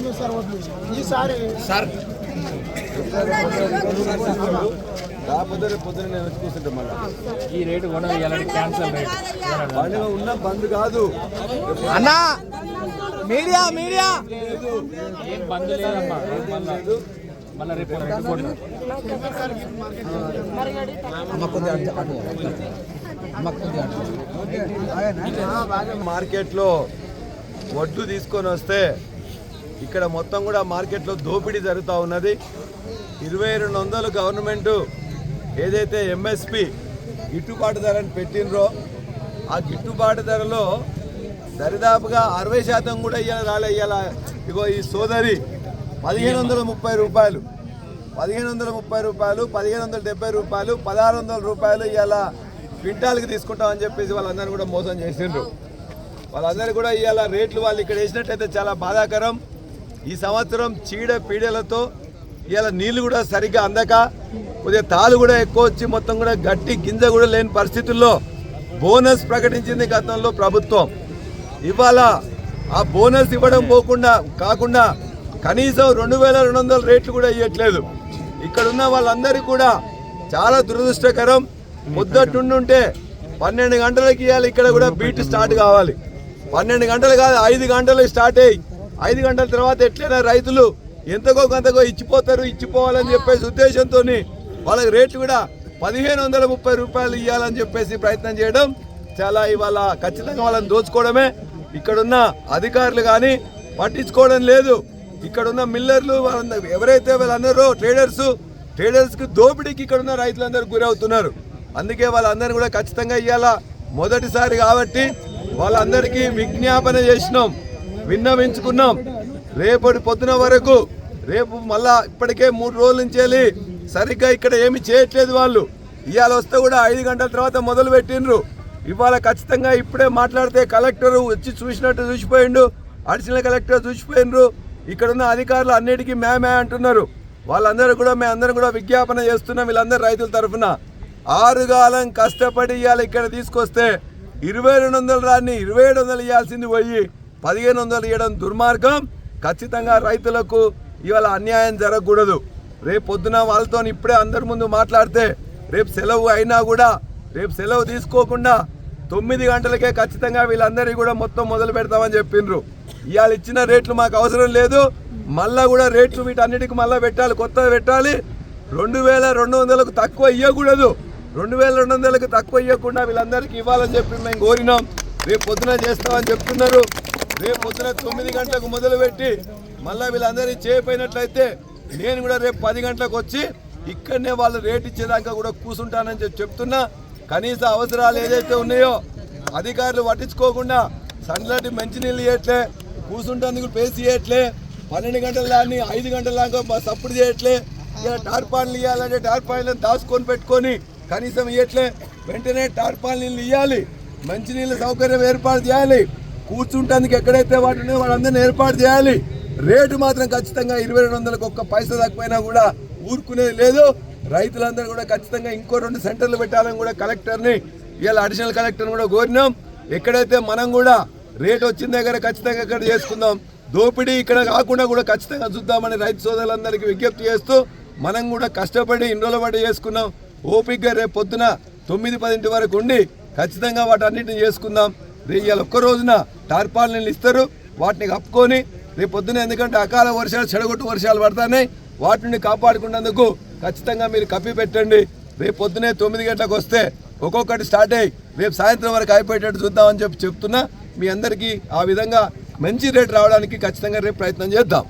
తీసుకున్నాం సార్ ఈసారి సార్. కాకపోతే రేపు పొద్దున నేను వచ్చి కూర్చుంటా మళ్ళీ. ఈ రేటు కొన ఇలాంటి క్యాన్సల్ రేట్. పండుగ ఉన్న బంద్ కాదు. అన్నా మీడియా మీడియా. ఏం బంద్ లేదమ్మా. మళ్ళా మళ్ళీ రేపు రెండు కోట్లు. అమ్మ కొద్దిగా అటు- అటు. అమ్మ కొద్దిగా అటు. మార్కెట్లో వడ్లు తీసుకొని వస్తే ఇక్కడ మొత్తం కూడా మార్కెట్లో దోపిడీ జరుగుతూ ఉన్నది. ఇరవై రెండు వందలు గవర్నమెంటు ఏదైతే ఎంఎస్పి గిట్టుబాటు ధరని పెట్టినరో ఆ గిట్టుబాటు ధరలో దరిదాపుగా అరవై శాతం కూడా ఇవాళ రాలే ఇవాళ ఇగో ఈ సోదరి పదిహేను వందల ముప్పై రూపాయలు. పదిహేను వందల ముప్పై రూపాయలు పదిహేను వందల డెబ్బై రూపాయలు పదహారు వందల రూపాయలు ఇవాళ క్వింటాల్కి తీసుకుంటామని చెప్పేసి వాళ్ళందరూ కూడా మోసం చేసిండ్రు. వాళ్ళందరూ కూడా ఇవాళ రేట్లు వాళ్ళు ఇక్కడ వేసినట్టయితే చాలా బాధాకరం. ఈ సంవత్సరం చీడ పీడలతో ఇలా నీళ్ళు కూడా సరిగ్గా అందక కొద్దిగా తాలు కూడా ఎక్కువ వచ్చి మొత్తం కూడా గట్టి గింజ కూడా లేని పరిస్థితుల్లో బోనస్ ప్రకటించింది గతంలో ప్రభుత్వం. ఇవాళ ఆ బోనస్ ఇవ్వడం పోకుండా కాకుండా కనీసం రెండు వేల రెండు వందల రేట్లు కూడా ఇవ్వట్లేదు ఇక్కడ ఉన్న వాళ్ళందరికీ కూడా చాలా దురదృష్టకరం. ముద్దట్టుండుంటే పన్నెండు గంటలకి ఇవ్వాలి ఇక్కడ కూడా బీట్ స్టార్ట్ కావాలి. పన్నెండు గంటలు కాదు ఐదు గంటలు స్టార్ట్ అయ్యి ఐదు గంటల తర్వాత ఎట్లయినా రైతులు ఎంతకో కొంతకో ఇచ్చిపోతారు ఇచ్చిపోవాలని చెప్పేసి ఉద్దేశంతో వాళ్ళకి రేట్లు కూడా పదిహేను వందల ముప్పై రూపాయలు ఇవ్వాలని చెప్పేసి ప్రయత్నం చేయడం చాలా ఇవాళ ఖచ్చితంగా వాళ్ళని దోచుకోవడమే. ఇక్కడున్న అధికారులు కానీ పట్టించుకోవడం లేదు. ఇక్కడున్న మిల్లర్లు వాళ్ళందరూ ఎవరైతే వాళ్ళందరూ ట్రేడర్స్ ట్రేడర్స్కి దోపిడీకి ఇక్కడున్న రైతులందరూ గురవుతున్నారు. అందుకే వాళ్ళందరూ కూడా ఖచ్చితంగా ఇవాళ మొదటిసారి కాబట్టి వాళ్ళందరికీ విజ్ఞాపన చేసినాం. విన్నవించుకున్నాం. రేపటి పొద్దున వరకు రేపు మళ్ళా ఇప్పటికే మూడు రోజుల నుంచి వెళ్ళి సరిగ్గా ఇక్కడ ఏమి చేయట్లేదు వాళ్ళు. ఇవాళ వస్తే కూడా ఐదు గంటల తర్వాత మొదలు పెట్టిండ్రు. ఇవాళ ఖచ్చితంగా ఇప్పుడే మాట్లాడితే కలెక్టర్ వచ్చి చూసినట్టు చూసిపోయిండు. Additional collector చూసిపోయిండ్రు. ఇక్కడ ఉన్న అధికారులు అన్నిటికీ మే మే అంటున్నారు. వాళ్ళందరూ కూడా మేము అందరం కూడా విజ్ఞాపన చేస్తున్నాం వీళ్ళందరూ రైతుల తరఫున. ఆరుగాలం కష్టపడి ఇవాళ ఇక్కడ తీసుకొస్తే ఇరవై రెండు వందలు రాని ఇరవై ఏడు వందలు ఇవ్వాల్సింది పోయి పదిహేను వందలు ఇవ్వడం దుర్మార్గం. ఖచ్చితంగా రైతులకు ఇవాళ అన్యాయం జరగకూడదు. రేపు పొద్దున వాళ్ళతో ఇప్పుడే అందరి ముందు మాట్లాడితే రేపు సెలవు అయినా కూడా రేపు సెలవు తీసుకోకుండా తొమ్మిది గంటలకే ఖచ్చితంగా వీళ్ళందరికీ కూడా మొత్తం మొదలు పెడతామని చెప్పిండ్రు ఇవాళ ఇచ్చిన రేట్లు మాకు అవసరం లేదు. మళ్ళా కూడా రేట్లు వీటన్నిటికి మళ్ళీ పెట్టాలి కొత్తగా పెట్టాలి. రెండు వేల రెండు వందలకు తక్కువ ఇవ్వకూడదు రెండు వేల రెండు వందలకు తక్కువ ఇవ్వకుండా వీళ్ళందరికీ ఇవ్వాలని చెప్పి మేము కోరినాం. రేపు పొద్దున చేస్తామని చెప్తున్నారు. రేపు పొద్దున తొమ్మిది గంటలకు మొదలుపెట్టి మళ్ళీ వీళ్ళందరినీ చేయపోయినట్లయితే నేను కూడా రేపు పది గంటలకు వచ్చి ఇక్కడనే వాళ్ళు రేట్ ఇచ్చేదాకా కూడా కూర్చుంటానని చెప్పి చెప్తున్నా. కనీస అవసరాలు ఏదైతే ఉన్నాయో అధికారులు పట్టించుకోకుండా సండ్లాంటి మంచినీళ్ళు ఇవ్వట్లే కూర్చుంటానికి పేసి ఇవ్వట్లే పన్నెండు గంటల దాన్ని ఐదు గంటల దాకా సప్పుడు చేయట్లే ఇలా టార్పాన్లు ఇవ్వాలంటే టార్పాన్లను దాచుకొని పెట్టుకొని కనీసం ఇవ్వట్లే వెంటనే టార్పాన్ నీళ్ళు ఇవ్వాలి మంచినీళ్ళ సౌకర్యం ఏర్పాటు చేయాలి. కూర్చుంటానికి ఎక్కడైతే వాటి ఉన్నాయో వాళ్ళందరినీ ఏర్పాటు చేయాలి. రేటు మాత్రం ఖచ్చితంగా ఇరవై రెండు వందలకు ఒక్క పైసా తక్కువైనా కూడా ఊరుకునేది లేదు. రైతులందరూ కూడా ఖచ్చితంగా ఇంకో రెండు సెంటర్లు పెట్టాలని కూడా కలెక్టర్ని ఇవాళ అడిషనల్ కలెక్టర్ని కూడా కోరినాం. ఎక్కడైతే మనం కూడా రేట్ వచ్చిన దగ్గర ఖచ్చితంగా ఇక్కడ చేసుకుందాం. దోపిడీ ఇక్కడ కాకుండా కూడా ఖచ్చితంగా చూద్దామని రైతు సోదరులందరికీ విజ్ఞప్తి చేస్తూ మనం కూడా కష్టపడి ఇన్ని రోజుల చేసుకున్నాం. ఓపికగా రేపు పొద్దున తొమ్మిది పదింటి వరకు ఉండి ఖచ్చితంగా వాటన్నిటిని చేసుకుందాం. ఇవాళ ఒక్క రోజున టార్పాలను ఇస్తారు. వాటిని కప్పుకొని రేపు పొద్దున ఎందుకంటే అకాల వర్షాలు చెడగొట్టు వర్షాలు పడతాయి వాటి నుండి కాపాడుకున్నందుకు ఖచ్చితంగా మీరు కప్పి పెట్టండి. రేపు పొద్దునే తొమ్మిది గంటలకు వస్తే ఒక్కొక్కటి స్టార్ట్ అయ్యి రేపు సాయంత్రం వరకు అయిపోయేటట్టు చూద్దామని చెప్పి చెప్తున్నా. మీ అందరికీ ఆ విధంగా మంచి రేట్ రావడానికి ఖచ్చితంగా రేపు ప్రయత్నం చేద్దాం.